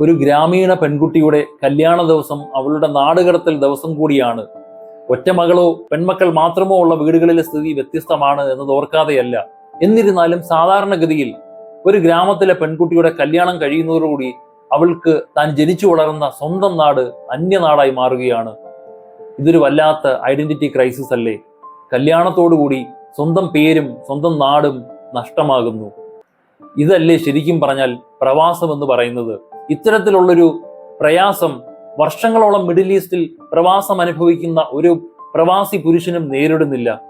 ഒരു ഗ്രാമീണ പെൺകുട്ടിയുടെ കല്യാണ ദിവസം അവളുടെ നാടുകടത്തൽ ദിവസം കൂടിയാണ്. ഒറ്റ മകളോ പെൺമക്കൾ മാത്രമോ ഉള്ള വീടുകളിലെ സ്ഥിതി വ്യത്യസ്തമാണ് എന്നത് ഓർക്കാതെയല്ല. എന്നിരുന്നാലും സാധാരണഗതിയിൽ ഒരു ഗ്രാമത്തിലെ പെൺകുട്ടിയുടെ കല്യാണം കഴിയുന്നതോടുകൂടി അവൾക്ക് താൻ ജനിച്ചു വളർന്ന സ്വന്തം നാട് അന്യനാടായി മാറുകയാണ്. ഇതൊരു വല്ലാത്ത ഐഡന്റിറ്റി ക്രൈസിസ് അല്ലേ കല്യാണത്തോടുകൂടി സ്വന്തം പേരും സ്വന്തം നാടും നഷ്ടമാകുന്നു. ഇതല്ലേ ശരിക്കും പറഞ്ഞാൽ പ്രവാസം എന്ന് പറയുന്നത്. ഇത്തരത്തിലുള്ളൊരു പ്രയാസം വർഷങ്ങളോളം മിഡിൽ ഈസ്റ്റിൽ പ്രവാസം അനുഭവിക്കുന്ന ഒരു പ്രവാസി പുരുഷനും നേരിടുന്നില്ല.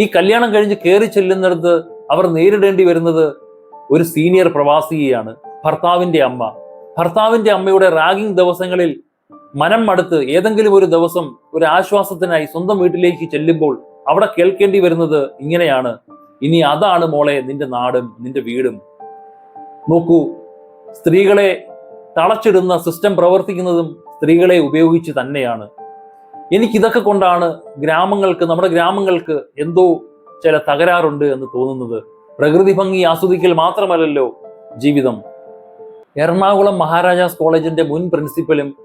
ഈ കല്യാണം കഴിഞ്ഞ് കയറി ചെല്ലുന്നിടത്ത് അവർ നേരിടേണ്ടി വരുന്നത് ഒരു സീനിയർ പ്രവാസിയെയാണ് ഭർത്താവിന്റെ അമ്മ. ഭർത്താവിന്റെ അമ്മയുടെ റാഗിംഗ് ദിവസങ്ങളിൽ മനം മടുത്ത് ഏതെങ്കിലും ഒരു ദിവസം ഒരു ആശ്വാസത്തിനായി സ്വന്തം വീട്ടിലേക്ക് ചെല്ലുമ്പോൾ അവിടെ കേൾക്കേണ്ടി വരുന്നത് ഇങ്ങനെയാണ്. ഇനി അതാണ് മോളെ നിന്റെ നാടും നിന്റെ വീടും. നോക്കൂ സ്ത്രീകളെ തളച്ചിടുന്ന സിസ്റ്റം പ്രവർത്തിക്കുന്നതും സ്ത്രീകളെ ഉപയോഗിച്ച് തന്നെയാണ്. എനിക്കിതൊക്കെ കൊണ്ടാണ് ഗ്രാമങ്ങൾക്ക് നമ്മുടെ ഗ്രാമങ്ങൾക്ക് എന്തോ ചില തകരാറുണ്ട് എന്ന് തോന്നുന്നത്. പ്രകൃതി ഭംഗി ആസ്വദിക്കൽ മാത്രമല്ലല്ലോ ജീവിതം. എറണാകുളം മഹാരാജാസ് കോളേജിന്റെ മുൻ പ്രിൻസിപ്പലും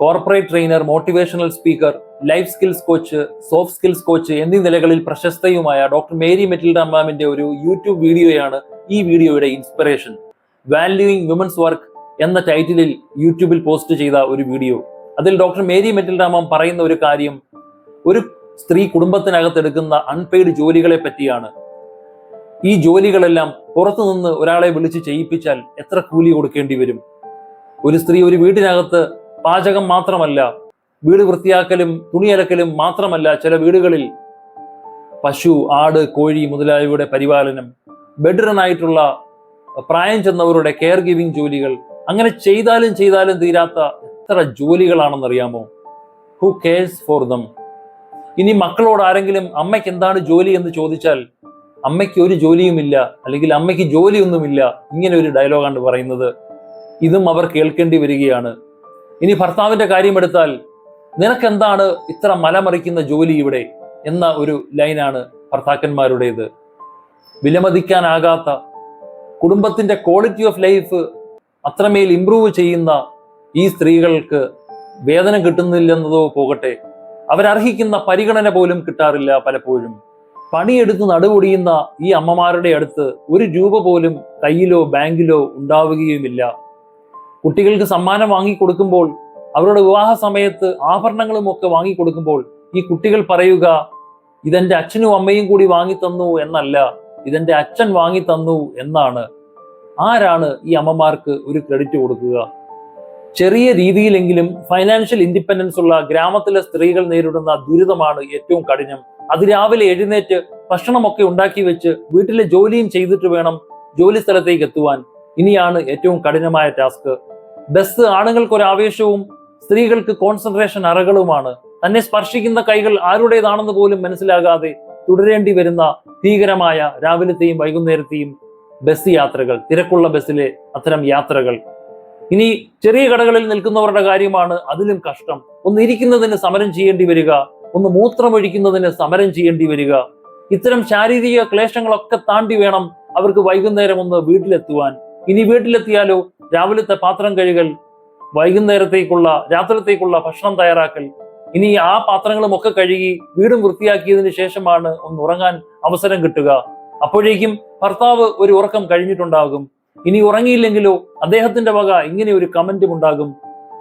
corporate trainer motivational speaker life skills coach soft skills coach എന്നീ നിലകളിൽ പ്രശസ്തയുമായ ഡോക്ടർ മേരി മെറ്റിൽഡ മാമിന്റെ ഒരു യൂട്യൂബ് വീഡിയോയാണ് ഈ വീഡിയോയുടെ ഇൻസ്പിറേഷൻ വാല്യൂയിങ് വിമൻസ് വർക്ക് എന്ന ടൈറ്റിലിൽ യൂട്യൂബിൽ പോസ്റ്റ് ചെയ്ത ഒരു വീഡിയോ. അതിൽ ഡോക്ടർ മേരി മെറ്റിൽഡ മാം പറയുന്ന ഒരു കാര്യം ഒരു സ്ത്രീ കുടുംബത്തിനകത്ത് എടുക്കുന്ന അൺപെയ്ഡ് ജോലികളെ പറ്റിയാണ്. ഈ ജോലികളെല്ലാം പുറത്തുനിന്ന് ഒരാളെ വിളിച്ച് ചെയ്യിപ്പിച്ചാൽ എത്ര കൂലി കൊടുക്കേണ്ടി വരും? ഒരു സ്ത്രീ ഒരു വീട്ടിനകത്ത് പാചകം മാത്രമല്ല വീട് വൃത്തിയാക്കലും തുണിയലക്കലും മാത്രമല്ല ചില വീടുകളിൽ പശു ആട് കോഴി മുതലായവയുടെ പരിപാലനം ബെഡ്റനായിട്ടുള്ള പ്രായം ചെന്നവരുടെ കെയർ ഗിവിംഗ് ജോലികൾ അങ്ങനെ ചെയ്താലും ചെയ്താലും തീരാത്ത എത്ര ജോലികളാണെന്നറിയാമോ? ഹു കെയർസ് ഫോർ ദം ഇനി മക്കളോട് ആരെങ്കിലും അമ്മയ്ക്ക് എന്താണ് ജോലി എന്ന് ചോദിച്ചാൽ അമ്മയ്ക്ക് ഒരു ജോലിയുമില്ല അല്ലെങ്കിൽ അമ്മയ്ക്ക് ജോലിയൊന്നുമില്ല ഇങ്ങനെ ഒരു ഡയലോഗാണ് പറയുന്നത്. ഇതും അവർ കേൾക്കേണ്ടി വരികയാണ്. ഇനി ഭർത്താവിന്റെ കാര്യമെടുത്താൽ നിനക്കെന്താണ് ഇത്ര മലമറിക്കുന്ന ജോലി ഇവിടെ? എന്ന ഒരു ലൈനാണ് ഭർത്താക്കന്മാരുടേത്. വിലമതിക്കാനാകാത്ത കുടുംബത്തിന്റെ ക്വാളിറ്റി ഓഫ് ലൈഫ് അത്രമേൽ ഇമ്പ്രൂവ് ചെയ്യുന്ന ഈ സ്ത്രീകൾക്ക് വേതനം കിട്ടുന്നില്ലെന്നതോ പോകട്ടെ. അവരർഹിക്കുന്ന പരിഗണന പോലും കിട്ടാറില്ല പലപ്പോഴും. പണിയെടുത്ത് നടുപൊടിയുന്ന ഈ അമ്മമാരുടെ അടുത്ത് ഒരു രൂപ പോലും കയ്യിലോ ബാങ്കിലോ ഉണ്ടാവുകയുമില്ല. കുട്ടികൾക്ക് സമ്മാനം വാങ്ങിക്കൊടുക്കുമ്പോൾ അവരുടെ വിവാഹ സമയത്ത് ആഭരണങ്ങളും ഒക്കെ വാങ്ങിക്കൊടുക്കുമ്പോൾ ഈ കുട്ടികൾ പറയുക ഇതെന്റെ അച്ഛനും അമ്മയും കൂടി വാങ്ങിത്തന്നു എന്നല്ല. ഇതെന്റെ അച്ഛൻ വാങ്ങി തന്നു എന്നാണ്. ആരാണ് ഈ അമ്മമാർക്ക് ഒരു ക്രെഡിറ്റ് കൊടുക്കുക? ചെറിയ രീതിയിലെങ്കിലും ഫൈനാൻഷ്യൽ ഇൻഡിപെൻഡൻസ് ഉള്ള ഗ്രാമത്തിലെ സ്ത്രീകൾ നേരിടുന്ന ദുരിതമാണ് ഏറ്റവും കഠിനം. അതിരാവിലെ എഴുന്നേറ്റ് ഭക്ഷണമൊക്കെ ഉണ്ടാക്കി വെച്ച് വീട്ടിലെ ജോലിയും ചെയ്തിട്ട് വേണം ജോലി സ്ഥലത്തേക്ക് എത്തുവാൻ. ഇനിയാണ് ഏറ്റവും കഠിനമായ ടാസ്ക് ബസ് ആണുങ്ങൾക്ക് ഒരു ആവേശവും സ്ത്രീകൾക്ക് കോൺസെൻട്രേഷൻ അറകളുമാണ്. തന്നെ സ്പർശിക്കുന്ന കൈകൾ ആരുടേതാണെന്ന് പോലും മനസ്സിലാകാതെ തുടരേണ്ടി വരുന്ന ഭീകരമായ രാവിലത്തെയും വൈകുന്നേരത്തെയും ബസ് യാത്രകൾ തിരക്കുള്ള ബസ്സിലെ അത്തരം യാത്രകൾ. ഇനി ചെറിയ കടകളിൽ നിൽക്കുന്നവരുടെ കാര്യമാണ് അതിലും കഷ്ടം. ഒന്ന് ഇരിക്കുന്നതിന് സമരം ചെയ്യേണ്ടി വരിക ഒന്ന് മൂത്രമൊഴിക്കുന്നതിന് സമരം ചെയ്യേണ്ടി വരിക. ഇത്തരം ശാരീരിക ക്ലേശങ്ങളൊക്കെ താണ്ടി വേണം അവർക്ക് വൈകുന്നേരം ഒന്ന് വീട്ടിലെത്തുവാൻ. ഇനി വീട്ടിലെത്തിയാലോ രാവിലത്തെ പാത്രം കഴുകൽ വൈകുന്നേരത്തേക്കുള്ള രാത്രിത്തേക്കുള്ള ഭക്ഷണം തയ്യാറാക്കൽ ഇനി ആ പാത്രങ്ങളും ഒക്കെ കഴുകി വീടും വൃത്തിയാക്കിയതിനു ശേഷമാണ് ഒന്ന് ഉറങ്ങാൻ അവസരം കിട്ടുക. അപ്പോഴേക്കും ഭർത്താവ് ഒരു ഉറക്കം കഴിഞ്ഞിട്ടുണ്ടാകും. ഇനി ഉറങ്ങിയില്ലെങ്കിലോ അദ്ദേഹത്തിന്റെ വക ഇങ്ങനെ ഒരു കമന്റും ഉണ്ടാകും.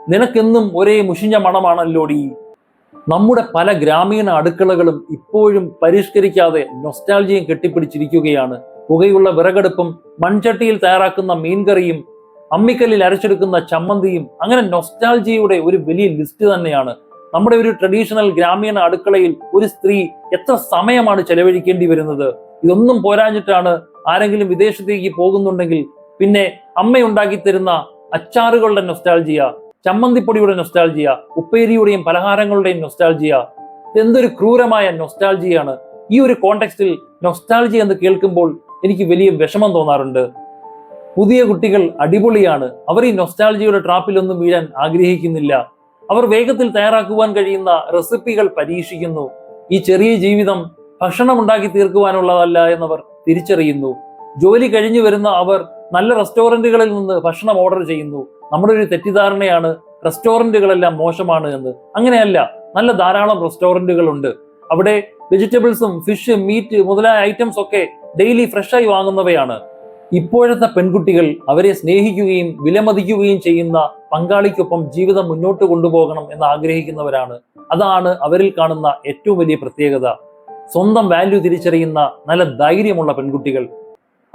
നിനക്കെന്നും ഒരേ മുഷിഞ്ഞ മണമാണല്ലോടി. നമ്മുടെ പല ഗ്രാമീണ അടുക്കളകളും ഇപ്പോഴും പരിഷ്കരിക്കാതെ നൊസ്റ്റാൾജിയും കെട്ടിപ്പിടിച്ചിരിക്കുകയാണ്. പുകയുള്ള വിറകടുപ്പും മൺചട്ടിയിൽ തയ്യാറാക്കുന്ന മീൻകറിയും അമ്മിക്കല്ലിൽ അരച്ചെടുക്കുന്ന ചമ്മന്തിയും അങ്ങനെ നൊസ്റ്റാൾജിയുടെ ഒരു വലിയ ലിസ്റ്റ് തന്നെയാണ്. നമ്മുടെ ഒരു ട്രഡീഷണൽ ഗ്രാമീണ അടുക്കളയിൽ ഒരു സ്ത്രീ എത്ര സമയമാണ് ചെലവഴിക്കേണ്ടി വരുന്നത്? ഇതൊന്നും പോരാഞ്ഞിട്ടാണ് ആരെങ്കിലും വിദേശത്തേക്ക് പോകുന്നുണ്ടെങ്കിൽ പിന്നെ അമ്മയുണ്ടാക്കി തരുന്ന അച്ചാറുകളുടെ നൊസ്റ്റാൾജിയ ചമ്മന്തിപ്പൊടിയുടെ നൊസ്റ്റാൾജിയ ഉപ്പേരിയുടെയും പലഹാരങ്ങളുടെയും നൊസ്റ്റാൾജിയ എന്തൊരു ക്രൂരമായ നൊസ്റ്റാൾജിയാണ് ഈ ഒരു കോണ്ടെക്സ്റ്റിൽ നൊസ്റ്റാൾജി എന്ന് കേൾക്കുമ്പോൾ എനിക്ക് വലിയ വിഷമം തോന്നാറുണ്ട്. പുതിയ കുട്ടികൾ അടിപൊളിയാണ്. അവർ ഈ നൊസ്റ്റാൾജിയുടെ ട്രാപ്പിലൊന്നും വീഴാൻ ആഗ്രഹിക്കുന്നില്ല. അവർ വേഗത്തിൽ തയ്യാറാക്കുവാൻ കഴിയുന്ന റെസിപ്പികൾ പരീക്ഷിക്കുന്നു. ഈ ചെറിയ ജീവിതം ഭക്ഷണം ഉണ്ടാക്കി തീർക്കുവാനുള്ളതല്ല എന്നവർ തിരിച്ചറിയുന്നു. ജോലി കഴിഞ്ഞു വരുന്ന അവർ നല്ല റെസ്റ്റോറന്റുകളിൽ നിന്ന് ഭക്ഷണം ഓർഡർ ചെയ്യുന്നു. നമ്മുടെ ഒരു തെറ്റിദ്ധാരണയാണ് റെസ്റ്റോറന്റുകളെല്ലാം മോശമാണ് എന്ന്. അങ്ങനെയല്ല നല്ല ധാരാളം റെസ്റ്റോറന്റുകൾ ഉണ്ട് അവിടെ വെജിറ്റബിൾസും ഫിഷ് മീറ്റ് മുതലായ ഐറ്റംസ് ഒക്കെ ഡെയിലി ഫ്രഷായി വാങ്ങുന്നവയാണ്. ഇപ്പോഴത്തെ പെൺകുട്ടികൾ അവരെ സ്നേഹിക്കുകയും വിലമതിക്കുകയും ചെയ്യുന്ന പങ്കാളിക്കൊപ്പം ജീവിതം മുന്നോട്ട് കൊണ്ടുപോകണം എന്ന് ആഗ്രഹിക്കുന്നവരാണ്. അതാണ് അവരിൽ കാണുന്ന ഏറ്റവും വലിയ പ്രത്യേകത. സ്വന്തം വാല്യൂ തിരിച്ചറിയുന്ന നല്ല ധൈര്യമുള്ള പെൺകുട്ടികൾ.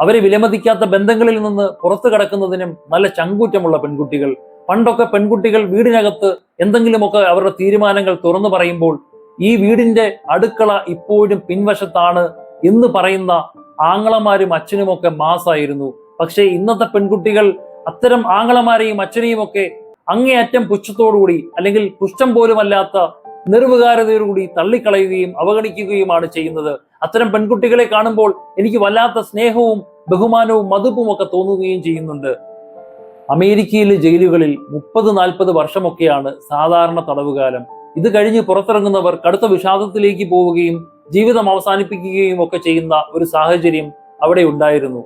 അവരെ വിലമതിക്കാത്ത ബന്ധങ്ങളിൽ നിന്ന് പുറത്തു കടക്കുന്നതിനും നല്ല ചങ്കൂറ്റമുള്ള പെൺകുട്ടികൾ. പണ്ടൊക്കെ പെൺകുട്ടികൾ വീടിനകത്ത് എന്തെങ്കിലുമൊക്കെ അവരുടെ തീരുമാനങ്ങൾ തുറന്നു പറയുമ്പോൾ ഈ വീടിന്റെ അടുക്കള ഇപ്പോഴും പിൻവശത്താണ് എന്ന് പറയുന്ന ആങ്ങളമാരും അച്ഛനുമൊക്കെ മാസായിരുന്നു. പക്ഷേ ഇന്നത്തെ പെൺകുട്ടികൾ അത്തരം ആങ്ങളമാരെയും അച്ഛനെയും ഒക്കെ അങ്ങേയറ്റം പുച്ഛത്തോടുകൂടി അല്ലെങ്കിൽ പുഷ്ടം പോലുമല്ലാത്ത നിർവികാരതയോടുകൂടി തള്ളിക്കളയുകയും അവഗണിക്കുകയുമാണ് ചെയ്യുന്നത്. അത്തരം പെൺകുട്ടികളെ കാണുമ്പോൾ എനിക്ക് വല്ലാത്ത സ്നേഹവും ബഹുമാനവും മതിപ്പും ഒക്കെ തോന്നുകയും ചെയ്യുന്നുണ്ട്. അമേരിക്കയിലെ ജയിലുകളിൽ മുപ്പത് നാൽപ്പത് വർഷമൊക്കെയാണ് സാധാരണ തടവുകാലം. ഇത് കഴിഞ്ഞ് പുറത്തിറങ്ങുന്നവർ കടുത്ത വിഷാദത്തിലേക്ക് പോവുകയും ജീവിതം അവസാനിപ്പിക്കുകയും ഒക്കെ ചെയ്യുന്ന ഒരു സാഹചര്യം അവിടെ ഉണ്ടായിരുന്നു.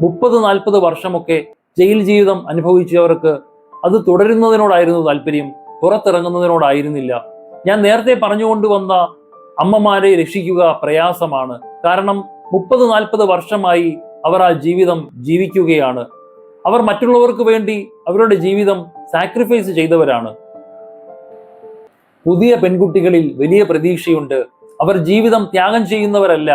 മുപ്പത് നാൽപ്പത് വർഷമൊക്കെ ജയിൽ ജീവിതം അനുഭവിച്ചവർക്ക് അത് തുടരുന്നതിനോടായിരുന്നു താല്പര്യം പുറത്തിറങ്ങുന്നതിനോടായിരുന്നില്ല. ഞാൻ നേരത്തെ പറഞ്ഞുകൊണ്ടുവന്ന അമ്മമാരെ രക്ഷിക്കുക പ്രയാസമാണ്. കാരണം മുപ്പത് നാൽപ്പത് വർഷമായി അവർ ആ ജീവിതം ജീവിക്കുകയാണ്. അവർ മറ്റുള്ളവർക്ക് വേണ്ടി അവരുടെ ജീവിതം സാക്രിഫൈസ് ചെയ്തവരാണ്. പുതിയ പെൺകുട്ടികളിൽ വലിയ പ്രതീക്ഷയുണ്ട്. അവർ ജീവിതം ത്യാഗം ചെയ്യുന്നവരല്ല.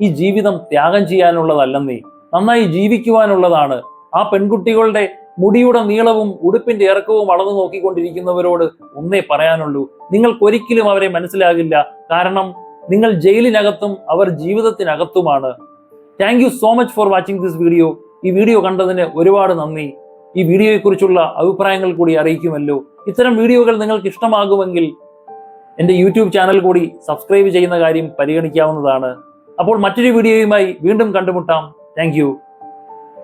ഈ ജീവിതം ത്യാഗം ചെയ്യാനുള്ളതല്ലെന്നേ. നന്നായി ജീവിക്കുവാനുള്ളതാണ്. ആ പെൺകുട്ടികളുടെ മുടിയുടെ നീളവും ഉടുപ്പിന്റെ ഇറക്കവും അളന്നു നോക്കിക്കൊണ്ടിരിക്കുന്നവരോട് ഒന്നേ പറയാനുള്ളൂ. നിങ്ങൾക്കൊരിക്കലും അവരെ മനസ്സിലാകില്ല. കാരണം നിങ്ങൾ ജയിലിനകത്തും അവർ ജീവിതത്തിനകത്തുമാണ്. Thank you so much for watching this video ഈ വീഡിയോ കണ്ടതിന് ഒരുപാട് നന്ദി. ഈ വീഡിയോയെക്കുറിച്ചുള്ള അഭിപ്രായങ്ങൾ കൂടി അറിയിക്കുമല്ലോ. ഇത്തരം വീഡിയോകൾ നിങ്ങൾക്ക് ഇഷ്ടമാകുമെങ്കിൽ എന്റെ യൂട്യൂബ് ചാനൽ കൂടി സബ്സ്ക്രൈബ് ചെയ്യുന്ന കാര്യം പരിഗണിക്കാവുന്നതാണ്. അപ്പോൾ മറ്റൊരു വീഡിയോയുമായി വീണ്ടും കണ്ടുമുട്ടാം. താങ്ക്